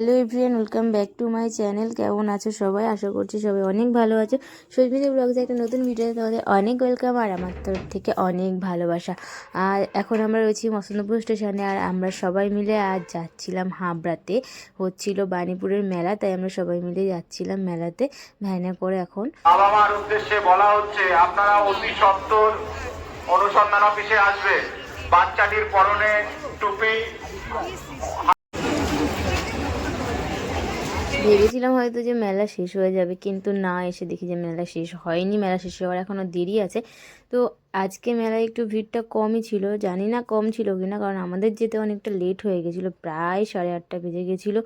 Hello everyone welcome back to my channel. কেমন আছো সবাই? আশা করছি সবাই অনেক ভালো আছো। সৈমিতা ব্লগসে একটা নতুন ভিডিওতে তোমাদের অনেক ওয়েলকাম আর আমার তরফ থেকে অনেক ভালোবাসা। আর এখন আমরা রয়েছি মসন্দপুর স্টেশনে আর আমরা সবাই মিলে আজ যাচ্ছিলাম হাবড়াতে। হচ্ছিল বাণীপুরের মেলা, তাই আমরা সবাই মিলে যাচ্ছিলাম মেলাতে। ভ্যানে করে এখন বাবা মার উদ্দেশ্যে বলা হচ্ছে, আপনারা অতি সত্তর অনুসন্ধান অফিসে আসবেন। বাচ্চাটির পরনে টুপি। ভেবেছিলাম হয়তো যে মেলা শেষ হয়ে যাবে, কিন্তু না, এসে দেখি যে মেলা শেষ হয়নি, মেলা শেষ হওয়ার এখনও দেরি আছে। তো আজকে মেলায় একটু ভিড়টা কমই ছিল। জানি না কম ছিল কি না কারণ আমাদের যেতে অনেকটা লেট হয়ে গেছিল প্রায় সাড়ে আটটা বেজে গেছিল।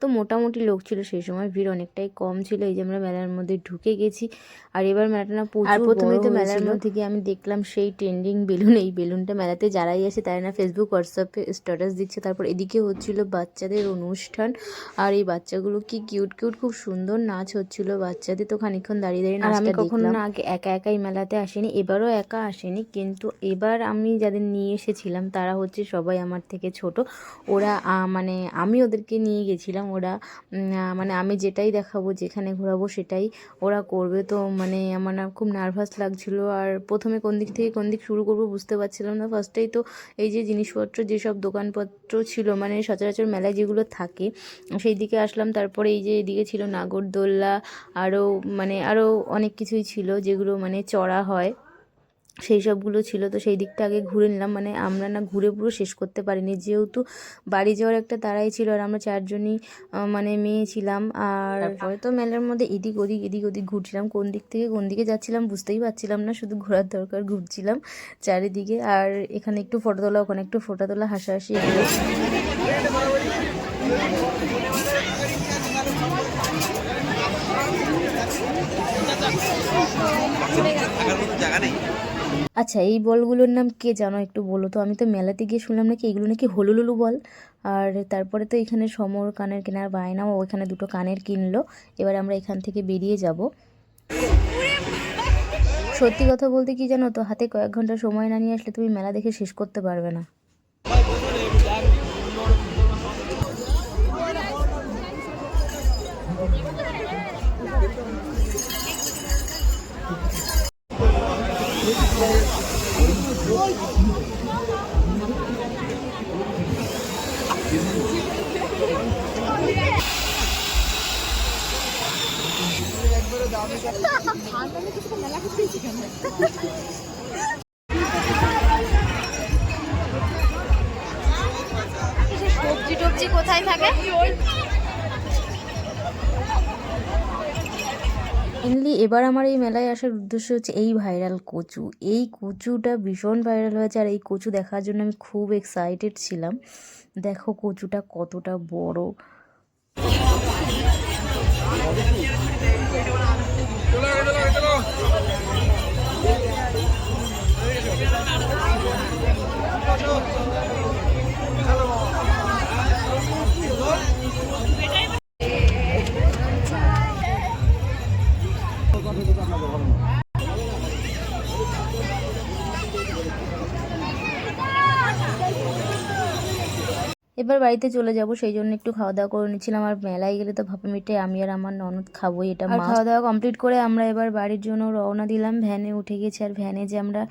তো মোটামুটি লোক ছিল সেই সময় ভিড় অনেকটাই কম ছিল। এই যে আমরা মেলার মধ্যে ঢুকে গেছি আর এবার মেলাটা না প্রচুর প্রথমে তো মেলার মধ্যে গিয়ে আমি দেখলাম সেই ট্রেন্ডিং বেলুন এই বেলুনটা মেলাতে যারাই আসে তারা না ফেসবুক হোয়াটসঅ্যাপে স্ট্যাটাস দিচ্ছে। তারপর এদিকে হচ্ছিল বাচ্চাদের অনুষ্ঠান আর এই বাচ্চাগুলো কি কিউট কিউট খুব সুন্দর নাচ হচ্ছিল। বাচ্চাদের তো খানিকক্ষণ দাঁড়িয়ে দাঁড়িয়ে নাচ আমি কখনো না আগে একা একাই মেলাতে আসিনি এবারও একা আসেনি। কিন্তু এবার আমি যাদের নিয়ে এসেছিলাম, তারা হচ্ছে সবাই আমার থেকে ছোট। ওরা মানে আমি ওদেরকে নিয়ে গেছিলাম। ওরা মানে আমি যেটাই দেখাবো, যেখানে ঘোরাবো সেটাই ওরা করবে। তো মানে আমার খুব নার্ভাস লাগছিল। আর প্রথমে কোন দিক থেকে কোন দিক শুরু করব বুঝতে পারছিলাম না। ফার্স্টেই তো এই যে জিনিসপত্র, যেসব দোকানপত্র ছিল মানে সচরাচর মেলায় যেগুলো থাকে, সেই দিকে আসলাম। তারপরে এই যে এদিকে ছিল নাগরদোল্লা আরও মানে আরও অনেক কিছুই ছিল যেগুলো মানে চড়া হয়। সেই সবগুলো ছিল। তো সেই দিকটা আগে ঘুরে নিলাম। মানে আমরা না ঘুরে পুরো শেষ করতে পারিনি। যেহেতু বাড়ি যাওয়ার একটা তারাই ছিল আর আমরা চারজনই মানে মেয়ে ছিলাম। আর তারপরে? তো মেলার মধ্যে এদিক ওদিক এদিক ওদিক ঘুরছিলাম। কোন দিক থেকে কোন দিকে যাচ্ছিলাম বুঝতেই পারছিলাম না। শুধু ঘোরার দরকার ঘুরছিলাম চারিদিকে। আর এখানে একটু ফটো তোলা ওখানে একটু ফটো তোলা হাসাহাসি এগুলো। আচ্ছা এই বলগুলোর নাম কে জানো একটু বলো তো? আমি তো মেলাতে গিয়ে শুনলাম নাকি এগুলো নাকি হলুলুলু বল। আর তারপরে তো এখানে সমর কানের কেনার বায়না, ও এখানে দুটো কানের কিনলো। এবার আমরা এখান থেকে বেরিয়ে যাব। সত্যি কথা বলতে কি জানো তো, হাতে কয়েক ঘণ্টা সময় না নিয়ে আসলে তুমি মেলা দেখে শেষ করতে পারবে না। সবজি টবজি কোথায় থাকে? মেনলি এবার আমার এই মেলায় আসার উদ্দেশ্য হচ্ছে এই ভাইরাল কচু। এই কচুটা ভীষণ ভাইরাল হয়েছে আর এই কচু দেখার জন্য আমি খুব এক্সাইটেড ছিলাম। দেখো কচুটা কতটা বড়। এবার বাড়িতে চলে যাব সেই জন্য একটু খাওয়া দাওয়া করে নিচ্ছিলাম। আর মেলায় গেলে তো ভাপা মিটে আমি আর আমার ননদ খাবোই এটা আর খাওয়া দাওয়া কমপ্লিট করে আমরা এবার বাড়ির জন্য রওনা দিলাম। ভ্যানে উঠে গেছি আর ভ্যানে যে আমরা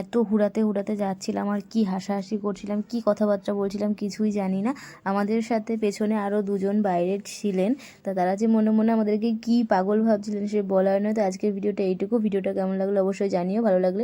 এত হুড়াতে হুড়াতে যাচ্ছিলাম আর কি হাসাহাসি করছিলাম কি কথাবার্তা বলছিলাম কিছুই জানি না। আমাদের সাথে পেছনে আরও দুজন বাইরে ছিলেন তা তারা যে মনে মনে আমাদেরকে কি পাগল ভাবছিলেন সে বলার নয়। তো আজকের ভিডিওটা এইটুকু। ভিডিওটা কেমন লাগল অবশ্যই জানিও ভালো লাগলে